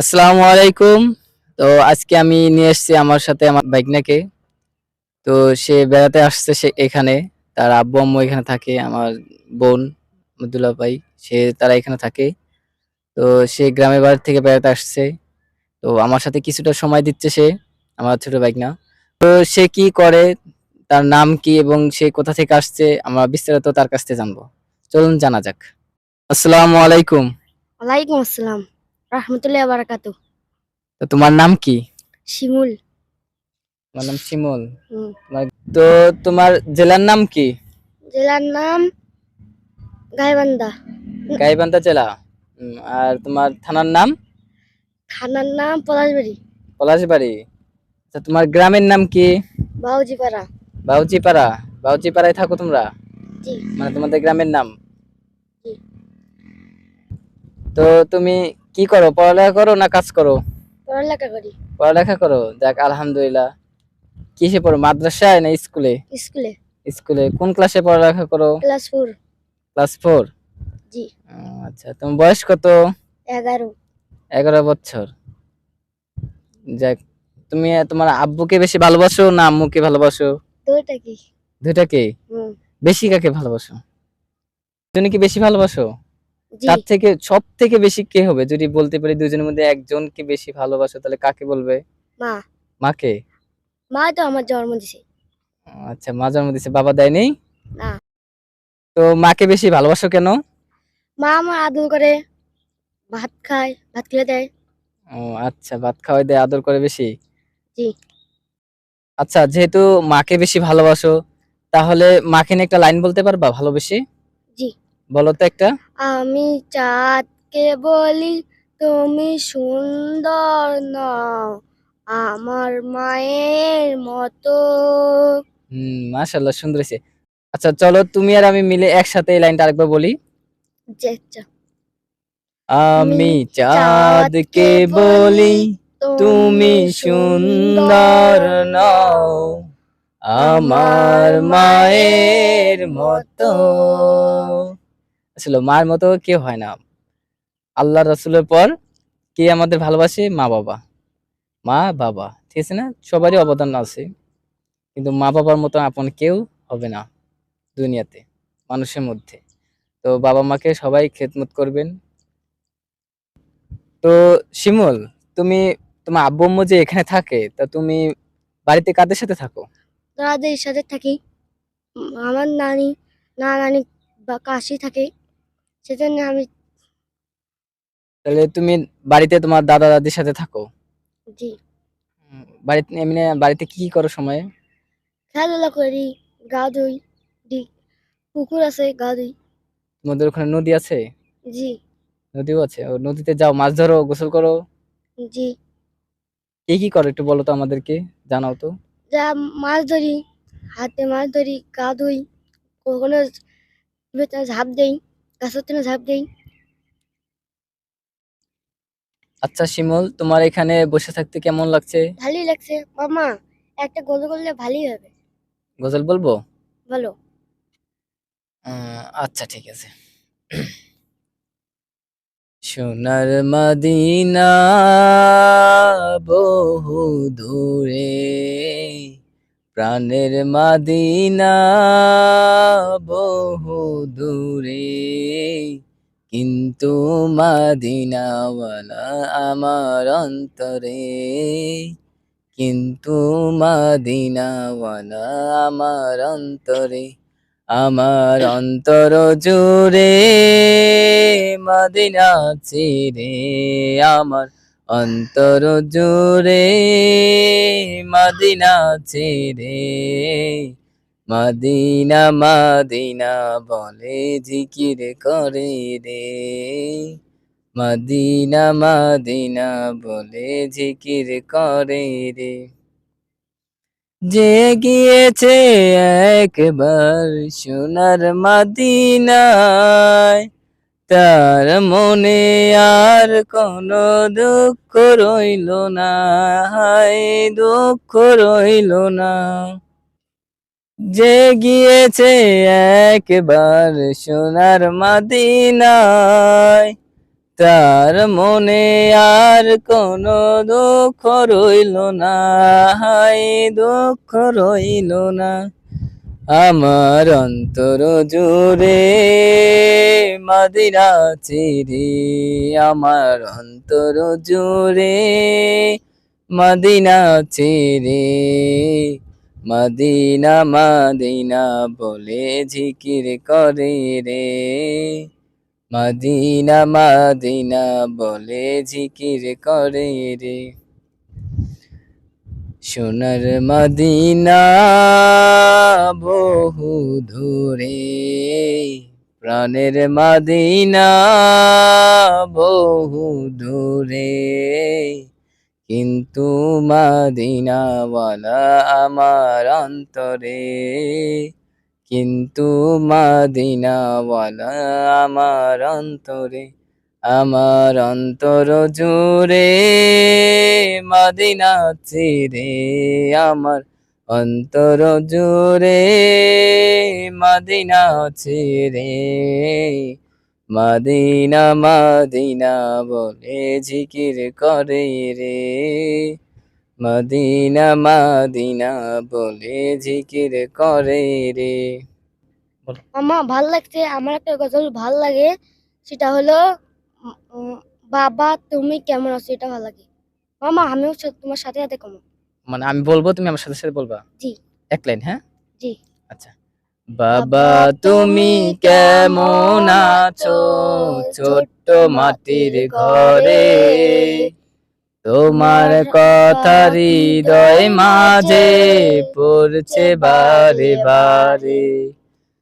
আসসালামু আলাইকুম। তো আজকে আমি নিয়ে এসেছি আমার সাথে আমার বাইকনাকে তো সে বেড়াতে আসছে সে এখানে। তার আব্বু আম্মু এখানে থাকে, আমার বোন মদুলা ভাই, সে তারা এখানে থাকে। তো সে গ্রামের বাড়ি থেকে বেড়াতে আসছে। তো আমার সাথে কিছুটা সময় দিচ্ছে সে, আমার ছোট বাইকনা তো সে কি করে, তার নাম কি এবং সে কোথা থেকে আসছে, আমরা বিস্তারিত তার কাছ থেকে জানব। চলুন জানা যাক। আসসালামু আলাইকুম। ওয়ালাইকুম আসসালাম। রহমতুল্লাহ বারাকাতু তো তোমার নাম কি? শিমুল। তোমার নাম শিমুল। তো তোমার জেলার নাম কি? জেলার নাম গাইবান্ধা। গাইবান্ধা জেলা। আর তোমার থানার নাম? থানার নাম পলাশবাড়ি। পলাশবাড়ি। আচ্ছা তোমার গ্রামের নাম কি? বাউজিপাড়া। বাউচিপাড়া বাউচিপাড়ায় থাকো তোমরা? জি। মানে তোমাদের গ্রামের নাম? জি। তো তুমি কি করো? পড়ালেখা করো না কাজ করো? পড়ালেখা করি। পড়ালেখা করো? যাক আলহামদুলিল্লাহ। কিসে পড়ো মাদ্রাসায় না স্কুলে? স্কুলে। স্কুলে। কোন ক্লাসে পড়ালেখা করো? Class four. Class four? জি। আচ্ছা। তোমার বয়স কত? এগারো। এগারো বছর। যাক তুমি তোমার আব্বুকে বেশি ভালোবাসো না আম্মুকে ভালোবাসো? দুইটা কি? দুটাকে হুম। বেশি কাকে ভালোবাসো? তুমি কি বেশি ভালোবাসো? তার থেকে সব থেকে বেশি কে হবে? যদি বলতে পারি দুজনের মধ্যে একজনকে বেশি ভালোবাসো তাহলে কাকে বলবে? মা। মাকে? মা তো আমার জন্ম দিছে। আচ্ছা মা জন্ম দিছে বাবা দেয়নি না। তো মাকে বেশি ভালোবাসো কেন? মা আমার আদর করে ভাত খায় ভাত খেলে দেয়। ও আচ্ছা ভাত খাওয়াই দেয় আদর করে বেশি? জি। আচ্ছা যেহেতু মাকে বেশি ভালোবাসো তাহলে মাকে নিয়ে একটা লাইন বলতে পারবা ভালোবেসে। বলো তো একটা? আমি চাঁদকে বলি তুমি সুন্দর নও আমার মায়ের মতো। হুম মাশাল্লাহ সুন্দর হয়েছে। আচ্ছা চলো তুমি আর আমি মিলে একসাথে এই লাইনটা আরেকবার বলি। আমি চাঁদকে বলি, তুমি সুন্দর নও আমার মায়ের মতো। আসলে মায়ের মতো কেউ হয় না। আল্লাহ রসুলের পর কে আমাদের ভালোবাসে? মা বাবা। মা, বাবা। ঠিক আছে না? সবারই অবদান আছে। কিন্তু মা বাবার মতো আপন কেউ হবে না দুনিয়াতে, মানুষের মধ্যে। তো বাবা মাকে সবাই খেদমত করবেন। তো শিমুল, তুমি, তোমার আব্বু আম্মু যে এখানে থাকে, তা তুমি বাড়িতে কাদের সাথে থাকো? দাদাদের সাথে থাকি। আমার নানি, না নানি বা কাশি থাকে। সেজন্য আমি তাহলে তুমি বাড়িতে তোমার দাদা দাদির সাথে থাকো। জি। বাড়িতে এমনি বাড়িতে কি কি করো সময়ে? খেলাধুলা করি গা ধুই দি পুকুর আছে গা ধুই। তোমাদের ওখানে নদী আছে? জি। নদীও আছে। ও নদীতে যাও মাছ ধরো গোসল করো। জি। কি কি করো একটু বলো তো আমাদেরকে জানাও তো। যা মাছ ধরি হাতে মাছ ধরি গা ধুই কখনো ঝাঁপ দেই। গাছের ঝাঁপ দেই। আচ্ছা শিমুল তোমার এখানে বসে থাকতে কেমন লাগছে? ভালোই লাগছে। মামা একটা গোল করলে ভালোই হবে। গজল বলব? বলো। আচ্ছা ঠিক আছে। সোনার মদিনা বহু দূরে প্রাণের মাদিনা বহু দূরে, কিন্তু মদিনাওয়ালা আমার অন্তরে, কিন্তু মদিনাওয়ালা আমার অন্তরে, আমার অন্তর জুড়ে মদিনা চিরে আমার অন্তর জুড়ে মদিনা চিরে মদিনা মদিনা বলে জিকির করে রে। মদিনা মদিনা বলে জিকির করে রে। যে গিয়েছে একবার সোনার মদিনায় তার মনে আর কোনো দুঃখ রইল না, হায় দুঃখ রইল না। যে গিয়েছে একবার সোনার মাদিনায়, তার মনে আর কোনো দুঃখ রইল না হাই দুঃখ রইল না। আমার অন্তর জুড়ে মাদিরা চিরি, আমার অন্তর জুড়ে মদিনা চিরে। মদিনা মদিনা বলে জিকির করে রে। মদিনা মদিনা বলে জিকির করে রে। সোনার মদিনা বহু দূরে, প্রাণের মদিনা বহু দূরে। কিন্তু মদিনাওয়ালা আমার অন্তরে, কিন্তু মদিনাওয়ালা আমার অন্তরে। আমার অন্তর জুড়ে মদিনা চিরে আমার অন্তর জুড়ে মদিনা চিরে মদিনা মদিনা বলে জিকির করে রে। মদিনা মদিনা বলে জিকির করে রে। মামা, ভালো লাগছে? আমার একটা গজল ভালো লাগে, সেটা হলো বাবা তুমি কেমন আছো? এটা ভালো লাগে। মামা আমিও তোমার সাথে সাথে কমো। মানে আমি বলব তুমি আমার সাথে সাথে বলবা? জি। এক লাইন হ্যাঁ? জি। আচ্ছা। বাবা তুমি কেমন আছো? ছোট্ট মাটির ঘরে। তোমার কথা হৃদয় মাঝে পড়ছে বারে বারে।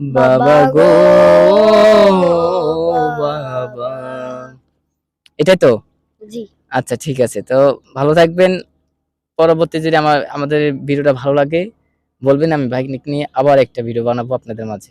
বাবা গো বাবা। এটাই তো? জি। আচ্ছা ঠিক আছে। তো ভালো থাকবেন। পরবর্তী যদি আমার আমাদের ভিডিওটা ভালো লাগে বলবেন আমি বাইক নিয়ে আবার একটা ভিডিও বানাবো আপনাদের মাঝে।